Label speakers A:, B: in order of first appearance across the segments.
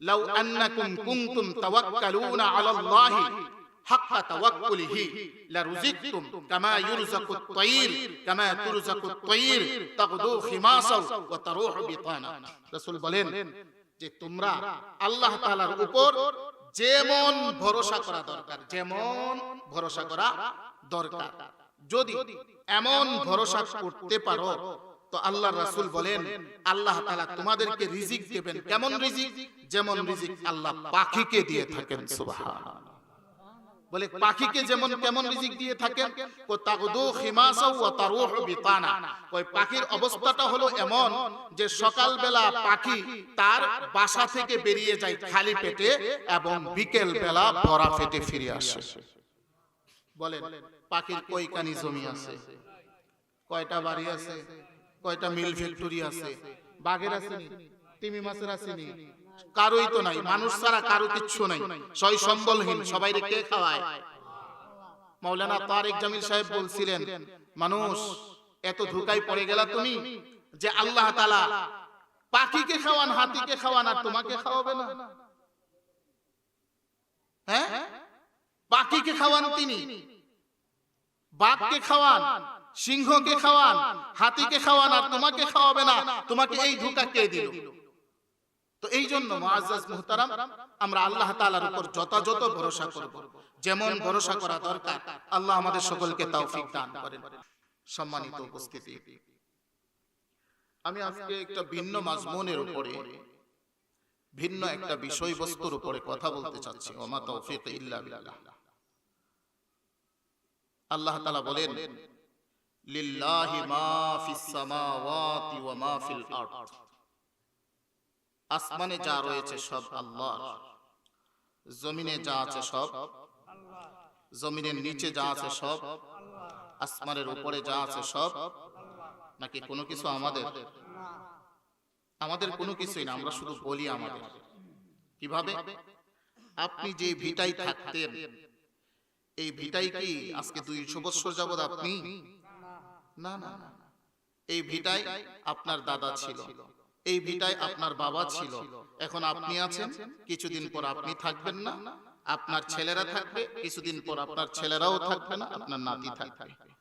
A: লাউ আন্নাকুম কুনতুম তাওয়াক্কালুনা আলাল্লাহি হাক্কা তাওয়াক্কুলিহি লারুজিকতুম কামা ইউরযাকুত তায়র কামা তুরযাকুত তায়র তাগদু খিমাসাও ওয়া তারুহু বিতানা রাসূল বলেন যে তোমরা আল্লাহ তাআলার উপর যেমন ভরসা করা দরকার যেমন ভরসা করা দরকার। যদি এমন ভরসা করতে পারো তো আল্লাহ রাসূল বলেন, আল্লাহ তাআলা তোমাদেরকে রিজিক দেবেন। কেমন রিজিক? যেমন রিজিক আল্লাহ পাখিকে দিয়ে থাকেন, সুবহানাল্লাহ। বলে পাখিকে যেমন কেমন রিজিক দিয়ে থাকেন ও তাগদু খিমাসা ওয়া তারুহু বিতানা। ওই পাখির অবস্থাটা হলো এমন যে সকালবেলা পাখি তার বাসা থেকে বেরিয়ে যায় খালি পেটে এবং বিকেল বেলা ভরা পেটে ফিরে আসে। বলেন, পাখির কয়খানি জমি আছে? কয়টা বাড়ি আছে? কয়টা মিল ফ্যাক্টরি আছে? বাঘের আসেনি তিমি মাছের আছে নি? কারোই তো নাই মানুষ ছাড়া কারও কিচ্ছু নাই। সই সম্বলহীন সবাই কে খাওয়ায়? মাওলানা তারেক জামিল সাহেব বলছিলেন মানুষ এত ধোকায় পড়ে গেলা তুমি যে আল্লাহ তাআলা পাখিকে খাওয়ান হাতিকে খাওয়ান আর তোমাকে খাওয়াবে না? হ্যাঁ? পাখিকে খাওয়ান তিনি। বাঘকে খাওয়ান। সিংহকে খাওয়ান হাতিকে খাওয়ান আর তোমাকে খাওয়াবে না তোমাকে এই ধোকা কে দিল? তো এই জন্য মুহতারাম আমরা আল্লাহ তালার উপর যথাযথ ভরসা করব। যেমন ভরসা করা দরকার আল্লাহ আমাদের সকলকে তৌফিক দান করেন। সম্মানিত উপস্থিতি। আমি আজকে একটা ভিন্ন মাজমুনের উপরে ভিন্ন একটা বিষয়বস্তুর উপরে কথা বলতে চাচ্ছি। ওমা তৌফিক ইল্লা বিল্লাহ। আল্লাহ তাআলা বলেন ওয়া আসমানে যা রয়েছে সব আল্লাহ জমিনে যা আছে সব জমিনের নিচে যা আছে সব, আসমানের উপরে যা আছে সব, নাকি কোনো কিছু আমাদের? আমাদের কোনো কিছুই না, আমরা শুধু বলি আমাদের। কীভাবে? আপনি যে ভিটাই থাকতেন, এই ভিটাই কি আজকে দুইশো বছর যাবৎ আপনি না না। না। এই ভিটায় আপনার দাদা ছিল। এই ভিটায় আপনার বাবা ছিল। এখন আপনি আছেন কিছুদিন পর আপনি থাকবেন না। আপনার ছেলেরা থাকবে কিছুদিন পর আপনার ছেলেরাও থাকবে না আপনার নাতি থাকবে।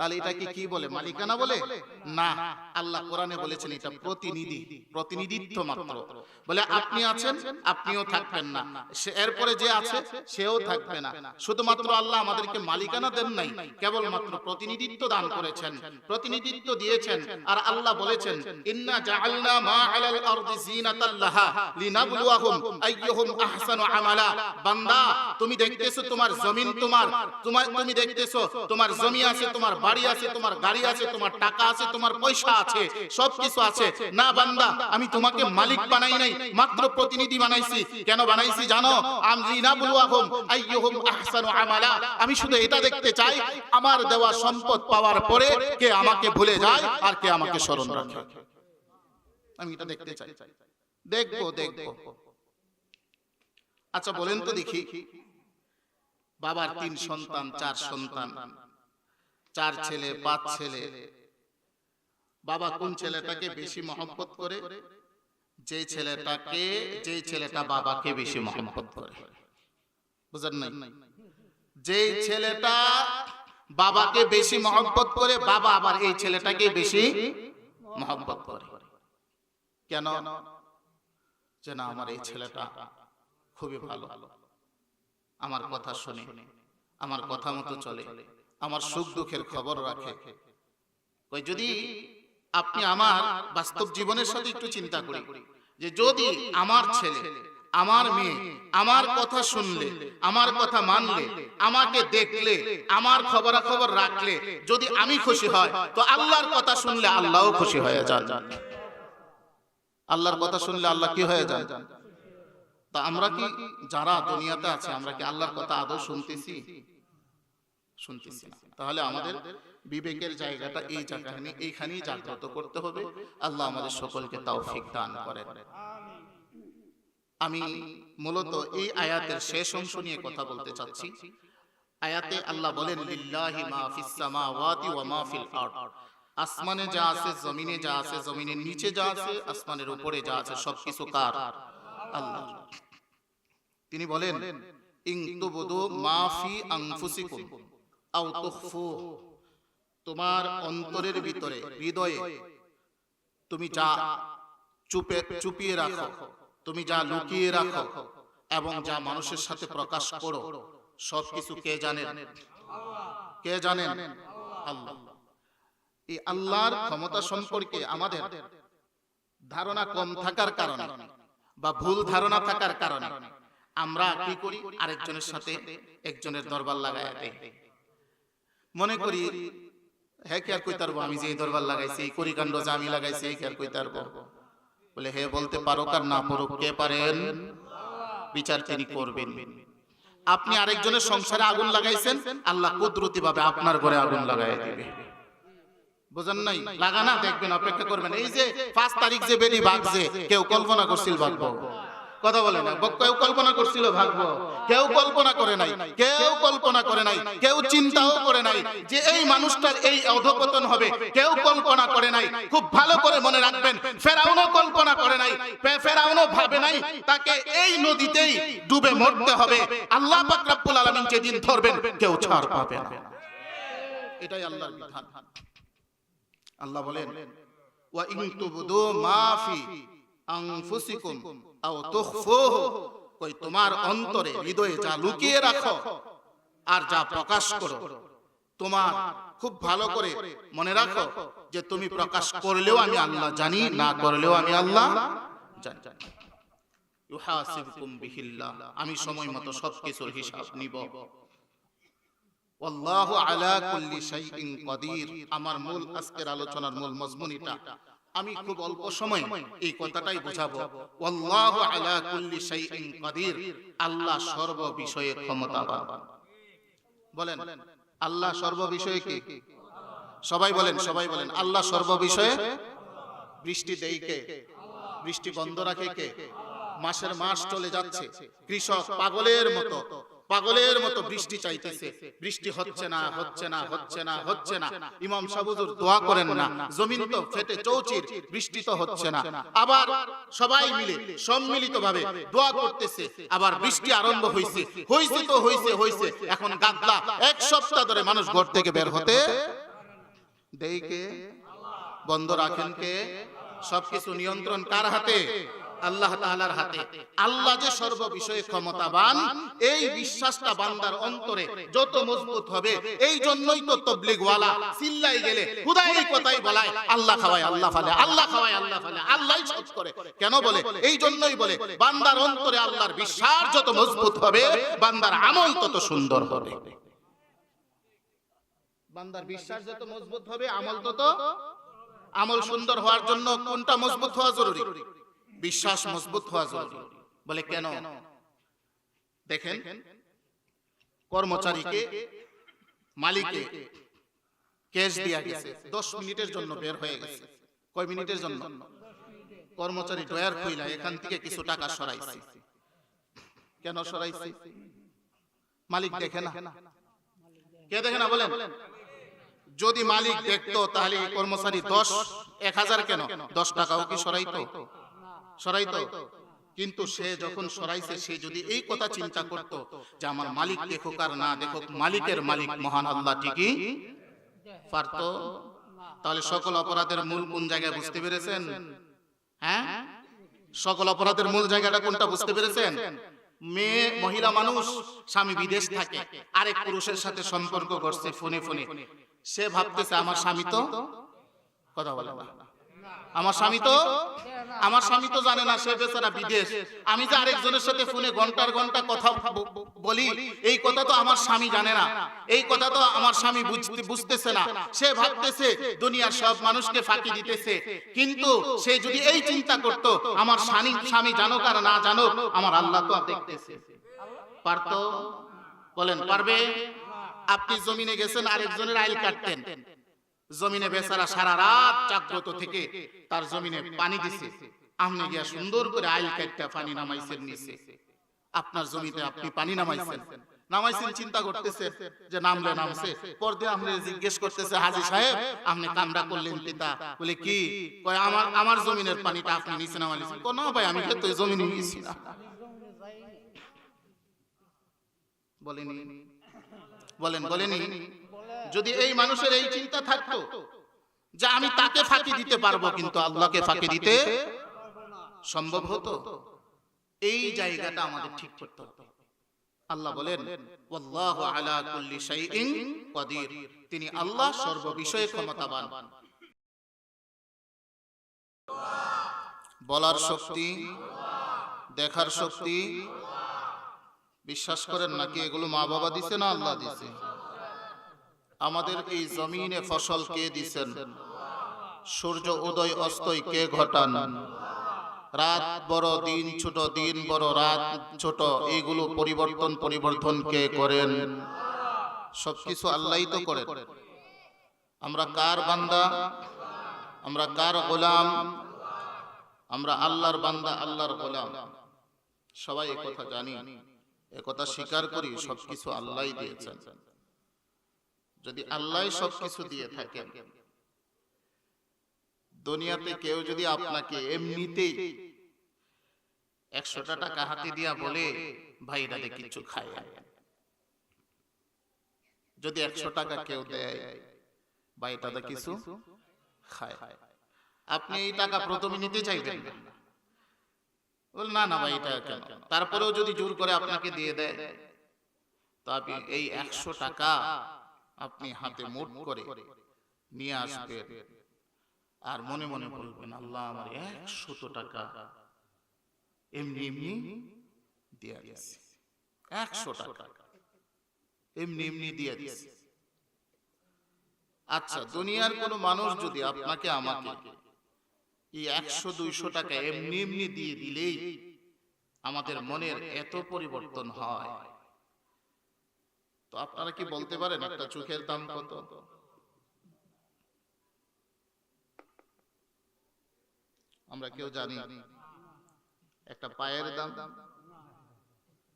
A: তাহলে এটাকে কি বলে? মালিকানা বলে? না। আল্লাহ কোরআনে বলেছেন এটা প্রতিনিধি প্রতিনিধিত্ব মাত্র। বলে আপনি আছেন আপনিও থাকবেন না। এরপরে যে আছে সেও থাকবে না। শুধুমাত্র আল্লাহ আমাদেরকে মালিকানা দেন নাই কেবলমাত্র প্রতিনিধিত্ব দান করেছেন প্রতিনিধিত্ব দিয়েছেন। আর আল্লাহ বলেছেন ইন্না জাআলনা মা আলাল আরদি জিনাতাল লাহা লিনাবলুয়াহুম। আইয়ুহুম আহসানু আমালা। বান্দা তুমি দেখতেছো তোমার জমিন তোমার। তোমার। তুমি দেখতেছো তোমার জমি আছে তোমার বাড়ি আছে, তোমার গাড়ি আছে, তোমার টাকা আছে, তোমার পয়সা আছে সব কিছু আছে। না বান্দা, আমি তোমাকে মালিক বানাই নাই, মাত্র প্রতিনিধি বানাইছি। কেন বানাইছি জানো? আমি আমরিনা বুলুয়াহুম আইয়ুহুম আহসানু আমালা। আমি শুধু এটা দেখতে চাই, আমার দেওয়া সম্পদ পাওয়ার পরে কে আমাকে ভুলে যায় আর কে আমাকে স্মরণ রাখে। আমি এটা দেখতে চাই। দেখব দেখব। আচ্ছা বলেন তো দেখি। বাবার তিন সন্তান, চার সন্তান। চার ছেলে পাঁচ ছেলে। বাবা কোন ছেলেটাকে বেশি মহব্বত করে? যে ছেলেটাকে যে ছেলেটা বাবাকে বেশি মহব্বত করে। বুঝেন নাই? যে ছেলেটা বাবাকে বেশি মহব্বত করে বাবা আবার এই ছেলেটাকে বেশি মহব্বত করে। কেন? যে না আমার এই ছেলেটা খুবই ভালো। আমার কথা শুনে আমার কথা মতো চলে। আমার সুখ দুঃখের খবর রাখে। ওই যদি আপনি আমার বাস্তব জীবনের সাথে একটু চিন্তা করি। যে যদি আমার ছেলে আমার মেয়ে আমার কথা শুনলে আমার কথা মানলে আমাকে দেখলে আমার খবরাখবর রাখলে যদি আমি খুশি হয় তো আল্লাহর কথা শুনলে আল্লাহও খুশি হয়ে যান। আল্লাহর কথা শুনলে আল্লাহ কি হয়ে যান? তা আমরা কি যারা দুনিয়াতে আছে আমরা কি আল্লাহর কথা আদৌ শুনতেছি? শুনতেছি না। তাহলে আমাদের বিবেকের জায়গাটা এই জায়গাখানে এইখানেই জাগ্রত করতে হবে। আল্লাহ আমাদের সকলকে তৌফিক দান করেন। আমি মূলত এই আয়াতের শেষ অংশ নিয়ে কথা বলতে চাচ্ছি। আয়াতে আল্লাহ বলেন লিল্লাহি মা ফিস সামাওয়াতি ওয়া মা ফিল আরদ। আসমানে যা আছে জমিনে যা আছে জমিনের নিচে যা আছে আসমানের উপরে যা আছে সবকিছু কার। আল্লাহ। তিনি বলেন ইং তুবদু মাফি আনফুসিকুম তোমার অন্তরের ভিতরে, হৃদয়ে। তুমি যা চুপে, চুপিয়ে রাখো, তুমি যা লুকিয়ে রাখো এবং যা মানুষের সাথে প্রকাশ করো, সবকিছু কে জানেন? কে আল্লাহ। এই আল্লাহর ক্ষমতা সম্পর্কে আমাদের ধারণা কম থাকার কারণে বা ভুল ধারণা থাকার কারণে আমরা কি করি? আরেকজনের সাথে একজনের দরবার লাগায় দেই মনে করি হ্যাঁ কে আর কই তারবো আমি যে দরবার লাগাইছি এই করিকাণ্ড যে আমি লাগাইছি এই কে আর কই তারবো বলে হে বলতে পারো কার না পারো কে পারেন? বিচার তিনি করবেন। আপনি আরেকজনের সংসারে আগুন লাগাইছেন আল্লাহ কুদরতি ভাবে আপনার ঘরে আগুন লাগাই দিবে। বুঝেন নাই? লাগানা দেখবেন অপেক্ষা করবেন। এই যে পাঁচ তারিখ যে বেরি ভাগছে কেউ কল্পনা করছিল ভাগবো কথা বলে না। কেউ কল্পনা করছিল ভাগবো কেউ কল্পনা করে নাই। কেউ কল্পনা করে নাই। কেউ চিন্তাও করে নাই যে এই মানুষটার এই অধপতন হবে। কেউ কল্পনা করে নাই। খুব ভালো করে মনে রাখবেন, ফেরাউনও কল্পনা করে নাই। ফেরাউনও ভাবে নাই, তাকে এই নদীতেই ডুবে মরতে হবে। আল্লাহ পাক রব্বুল আলামিন যেদিন ধরবেন, কেউ ছাড় পাবে না। এটাই আল্লাহর বিধান। আল্লাহ বলেন, ওয়া ইন তুবদু মা ফি আনফুসিকুম। আও তুখফুহু কই তোমার অন্তরে হৃদয়ে যা লুকিয়ে রাখো আর যা প্রকাশ করো। তোমার খুব ভালো করে মনে রাখো যে তুমি প্রকাশ করলেও আমি আল্লাহ জানি না করলেও আমি আল্লাহ জানি। ইউহাসিবকুম বিহিল্লাহ। আমি সময় মতো সবকিছুর হিসাব নিব। ওয়াল্লাহু আলা কুল্লি শাইইন কাদির। আমার মূল আজকের আলোচনার মূল মজমুন এটা আমি খুব অল্প সময় এই কথাটাই বোঝাবো। ওয়াল্লাহু আলা কুল্লি শাইইন কাদির। আল্লাহ সর্ব বিষয়ে ক্ষমতাবান। বলেন আল্লাহ সর্ব বিষয়ে কি? সবাই বলেন সবাই বলেন আল্লাহ সর্ব বিষয়ে বৃষ্টি দেই কে? বৃষ্টি বন্ধ রাখে কে? মাসের মাস চলে যাচ্ছে। কৃষক পাগলের মতো। পাগলের মতো বৃষ্টি চাইতেছে। বৃষ্টি হচ্ছে না হচ্ছে না হচ্ছে না হচ্ছে না ইমাম সাবুজুর দোয়া করেন না। জমিন তো ফেটে চৌচির বৃষ্টি তো হচ্ছে না। আবার সবাই মিলে সম্মিলিত ভাবে দোয়া করতেছে। আবার বৃষ্টি আরম্ভ হইছে। হইছে। তো হইছে হইছে এখন গাদলা। এক সপ্তাহ ধরে মানুষ ঘর থেকে বের হতে দেই কে বন্ধ রাখেন কে সবকিছু নিয়ন্ত্রণ কার হাতে? আল্লাহ তাআলার হাতে। আল্লাহ যে সর্ব বিষয়ে ক্ষমতাবান, এই বিশ্বাসটা বান্দার অন্তরে যত মজবুত হবে, এই জন্যই তো তবলিগওয়ালা চিল্লাই গেলে খুদা এই কথাই বলায়? আল্লাহ খাওয়ায়, আল্লাহ ফালে, আল্লাহ খাওয়ায়, আল্লাহ ফালে, আল্লাহই সব করে। কেন বলে? এই জন্যই বলে, বান্দার অন্তরে আল্লাহর বিশ্বাস যত মজবুত হবে, বান্দার আমল তত সুন্দর হবে। বান্দার বিশ্বাস যত মজবুত হবে, আমল তত, আমল সুন্দর হওয়ার জন্য কোনটা মজবুত হওয়া জরুরি? বিশ্বাস মজবুত হওয়া জরুরি। বলে কেন? দেখেন, কর্মচারীকে মালিকে ক্যাশ দিয়া গেছে। দশ মিনিটের জন্য বের হয়ে গেছে। কয় মিনিটের জন্য? কর্মচারী ডয়ার কইলা এখান থেকে কিছু টাকা সরাইছে। কেন সরাইছে? মালিক দেখে না। কে দেখে না বলেন? যদি মালিক দেখতো, তাহলে কর্মচারী দশ, এক হাজার কেন? দশ টাকাও কি সরাইতো? সরাইতো কিন্তু সে যখন সরাইছে সে যদি এই কথা চিন্তা করত যে আমার মালিক দেখুক আর না দেখুক মালিকের মালিক মহান আল্লাহ ঠিকই পারতো? তাহলে সকল অপরাধের মূল কোন জায়গায় বুঝতে পেরেছেন? হ্যাঁ? সকল অপরাধের মূল জায়গাটা কোনটা বুঝতে পেরেছেন? মেয়ে মহিলা মানুষ স্বামী বিদেশ থাকে আরেক পুরুষের সাথে সম্পর্ক করছে ফোনে ফোনে। সে ভাবতেছে আমার স্বামী তো? কথা বলে না। আমার স্বামী তো আমার স্বামী তো জানে না সে বেচারা বিদেশ। আমি যে আরেকজনের সাথে ফোনে ঘণ্টার ঘণ্টা কথা বলি, এই কথা তো আমার স্বামী জানে না। এই কথা তো আমার স্বামী বুঝতে বুঝতেছে না। সে ভাবতেছে, দুনিয়ার সব মানুষকে ফাঁকি দিতেছে। কিন্তু সে যদি এই চিন্তা করত, আমার স্বামী স্বামী জানুক আর না জানুক, আমার আল্লাহ তো দেখতেছে। পারতো? বলেন, পারবে? আপনি জমিনে গেছেন, আরেকজনের আইল কাটতেন। জমিনে বেচারা সারা রাত জাগ্রত থেকে তার জমিনে পানি দিছে। আপনি গিয়া সুন্দর করে আইল কাটটা পানি নামাইছেন নিচে। আপনার জমিতে আপনি পানি নামাইছেন। নামাইছেন। চিন্তা করতেছে যে নামলে নামছে। পরদে আমরা জিজ্ঞেস করতেছে হাজি সাহেব আপনি কামটা করলেন পিতা। বলে কি? কয় আমার আমার জমিনের পানিটা আপনি নিচে নামাইছেন। কো না ভাই আমি তো জমিনে নিয়েছি না। বলেনি। বলেন, বলেনি। যদি এই মানুষের এই চিন্তা থাকতো যে আমি তাকে ফাঁকি দিতে পারব কিন্তু আল্লাহকে ফাঁকি দিতে সম্ভব হতো, এই জায়গাটা আমাদের ঠিক করতে আল্লাহ বলেন, ওয়াল্লাহু আলা কুল্লি শাইইন কাদির। তিনি আল্লাহ সর্ব বিষয়ে ক্ষমতাবান। বলার শক্তি, দেখার শক্তি বিশ্বাস করেন নাকি এগুলো মা বাবা দিছে না আল্লাহ দিছে? আমাদের এই জমিনে ফসল কে দিছেন? সূর্য উদয় অস্তয় কে ঘটান? রাত বড়, দিন ছোট, দিন বড়, রাত ছোট, এইগুলো পরিবর্তন পরিবর্তন কে করেন? সবকিছু আল্লাহই তো করেন। আমরা কার বান্দা? আমরা কার গোলাম? আমরা আল্লাহর বান্দা, আল্লাহর গোলাম। সবাই কথা জানি। একথা স্বীকার করি সবকিছু আল্লাহই দিয়েছেন। যদি আল্লাহ সবকিছু দিয়ে থাকেন। দুনিয়াতে কেউ যদি আপনাকে এমনিতেই একশোটা টাকা হাতে দিয়া বলে ভাই এটাতে কিছু খায়। যদি একশো টাকা কেউ দেয় বা এটাতে কিছু খায়। আপনি এই টাকা প্রথমে নিতে চাইবেন না। বল, না না ভাই, এটা কেন? তারপরেও যদি জোর করে আপনাকে দিয়ে দেয়, তো এই একশো টাকা আপনি হাতে মুঠ করে নিয়ে আসবেন। আর মনে মনে বলবেন, আল্লাহ আমার একশত টাকা এমনি এমনি দিয়া দিয়েছে। একশো টাকা এমনি এমনি দিয়া দিয়েছে। আচ্ছা দুনিয়ার কোন মানুষ যদি আপনাকে, আমাকে এই একশো দুইশো টাকা এমনি এমনি দিয়ে দিলেই আমাদের মনের এত পরিবর্তন হয়। তো আপনারা কি বলতে পারেন একটা চোখের দাম কত? আমরা কেউ জানি। একটা পায়ের দাম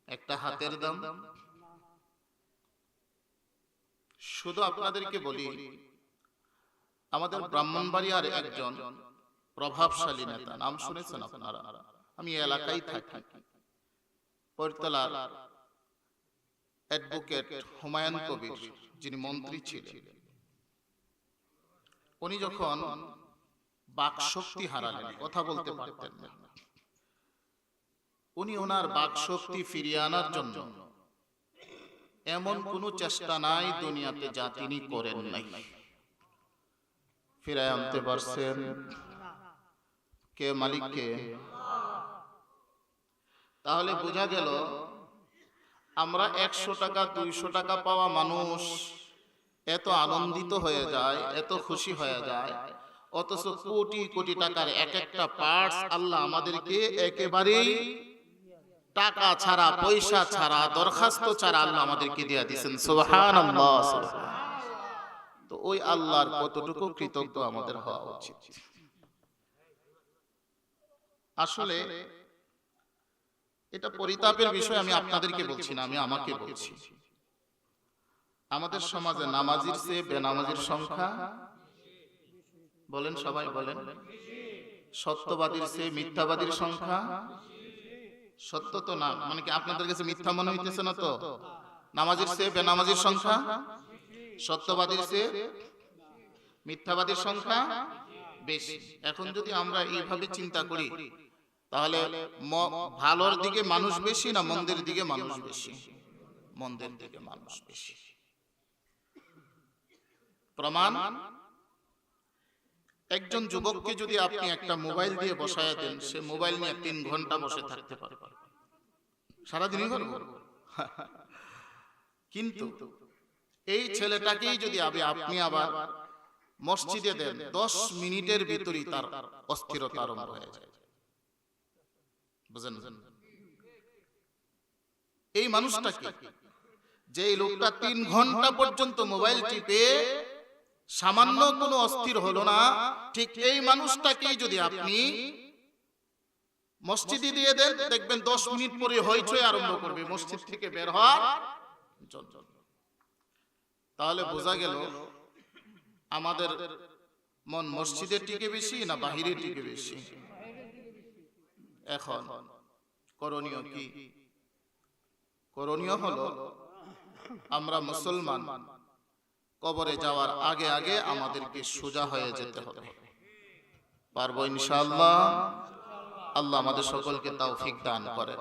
A: একটা হাতের দাম। শুধু আপনাদেরকে বলি আমাদের ব্রাহ্মণবাড়িয়ার একজন প্রভাবশালী নেতা। নাম শুনেছেন আপনারা? আমি এলাকায় থাকি। পৈরতলার অ্যাডভোকেট হুমায়ুন কবির যিনি মন্ত্রী ছিলেন। উনি যখন বাক শক্তি হারালেন কথা বলতে পারতেন না। উনি ওনার বাক শক্তি ফিরিয়ে আনার জন্য এমন কোন চেষ্টা নাই দুনিয়াতে যা তিনি করেন নাই। ফিরায় আনতে পারছেন। কে মালিক কে তাহলে বোঝা গেল, আমরা একশো টাকা, দুইশো টাকা পাওয়া মানুষ এত আনন্দিত হয়ে যায়, এত খুশি হয়ে যায়, অথচ কোটি কোটি টাকার এক একটা পার্টস আল্লাহ আমাদেরকে একেবারেই টাকা ছাড়া, পয়সা ছাড়া, দরখাস্ত ছাড়া আল্লাহ আমাদেরকে দিয়ে দিচ্ছেন সুবহান তো ওই আল্লাহর কতটুকু কৃতজ্ঞ আমাদের হওয়া উচিত? আসলে এটা পরিতাপের বিষয় আমি আপনাদেরকে বলছি না আমি আমাকে বলছি। আমাদের সমাজে নামাজির চেয়ে বেনামাজির সংখ্যা? বলেন সবাই বলেন। সত্যবাদীর চেয়ে মিথ্যাবাদীর সংখ্যা? সত্য তো না মানে কি আপনাদের কাছে মিথ্যা মনে হইতেছে না তো? নামাজির চেয়ে বেনামাজির সংখ্যা? সত্যবাদীর চেয়ে মিথ্যাবাদীর সংখ্যা বেশি। এখন যদি আমরা এইভাবে চিন্তা করি তাহলে ভালোর দিকে মানুষ বেশি না মন্দের দিকে মানুষ বেশি? মন্দের দিকে মানুষ বেশি। প্রমাণ? একজন যুবককে যদি আপনি একটা মোবাইল দিয়ে বসায় দেন সে মোবাইল নিয়ে তিন ঘণ্টা বসে থাকতে পারে সারাদিনই করব কিন্তু এই ছেলেটাকেই যদি আপনি আবার মসজিদে দেন দশ মিনিটের ভিতরেই তার অস্থিরতা আরম্ভ হয়ে যায়। বুঝেন? এই মানুষটাকে যে লোকটা তিন ঘণ্টা পর্যন্ত মোবাইল টিপে, সামান্য কোনো অস্থির হলো না, ঠিক এই মানুষটাকেই যদি আপনি মসজিদে দিয়ে দেন, দেখবেন দশ মিনিট পরে হইচই আরম্ভ করবে, মসজিদ থেকে বের হওয়ার তাহলে বোঝা গেল আমাদের মন মসজিদের টিকে বেশি না বাহিরের টিকে বেশি। এখন। করণীয় কি? করণীয় হলো, আমরা মুসলমান, কবরে যাওয়ার আগে আগে আমাদেরকে সোজা হয়ে যেতে হবে। পারব ইনশাআল্লাহ? আল্লাহ আমাদের সকলকে তৌফিক দান করে